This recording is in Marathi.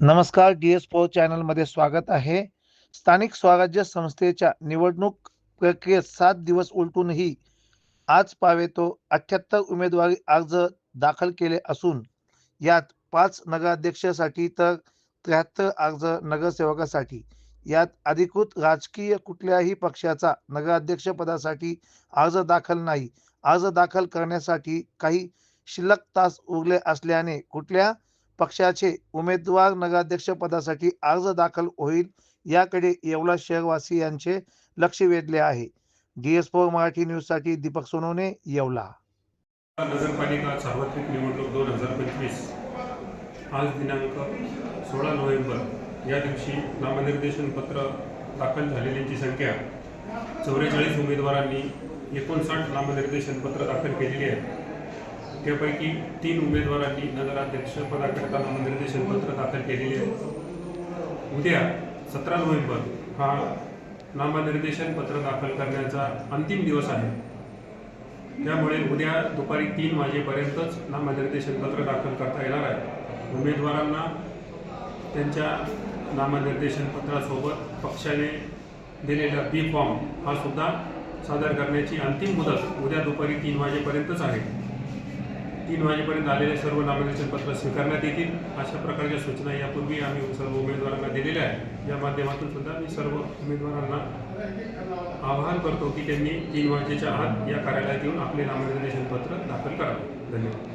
नमस्कार डी एस पो चॅनलमध्ये स्वागत आहे. स्थानिक स्वराज्य संस्थेच्या निवडणूक प्रक्रियेत सात दिवस उलटूनही आज पावेतो अठ्याहत्तर उमेदवारी अर्ज दाखल केले असून यात पाच नगराध्यक्षासाठी तर त्र्याहत्तर अर्ज नगरसेवकासाठी. यात अधिकृत राजकीय कुठल्याही पक्षाचा नगराध्यक्षपदासाठी अर्ज दाखल नाही. अर्ज दाखल करण्यासाठी काही शिल्लक तास उरले असल्याने कुठल्या पक्षाचे उमेदवार नगराध्यक्ष पदासाठी अर्ज दाखल होईल याकडे येवला शहरवासियांचे लक्ष वेधले आहे. डीएस फोर मराठी न्यूजसाठी दीपक सोनवणे येवला. नगरपालिका सार्वत्रिक निवडणूक दोन हजार पंचवीस. आज दिनांक सोळा नोव्हेंबर या दिवशी नामनिर्देशन पत्र दाखल झालेल्यांची संख्या चौवेचाळीस उमेदवारांनी एकोणसाठ नामनिर्देशन पत्र दाखल केलेली आहे. त्यापैकी तीन उमेदवारांनी नगराध्यक्ष नामनिर्देशन पत्र दाखल केलेले आहे उद्या सतरा नोव्हेंबर हा नामनिर्देशन पत्र दाखल करण्याचा अंतिम दिवस आहे. त्यामुळे उद्या दुपारी तीन वाजेपर्यंतच नामनिर्देशन पत्र दाखल करता येणार आहे. उमेदवारांना त्यांच्या नामनिर्देशन पत्रासोबत पक्षाने दिलेला बी फॉर्म हा सुद्धा सादर करण्याची अंतिम मुदत उद्या दुपारी तीन वाजेपर्यंतच आहे. तीन वाजेपर्यंत आलेले सर्व नामनिर्देशन पत्र स्वीकारण्यात येतील. अशा प्रकारच्या सूचना यापूर्वी आम्ही सर्व उमेदवारांना दिलेल्या आहेत. या माध्यमातून सुद्धा मी सर्व उमेदवारांना आवाहन करतो की त्यांनी तीन वाजेच्या आत या कार्यालयात येऊन आपले नामनिर्देशन पत्र दाखल करावे. धन्यवाद.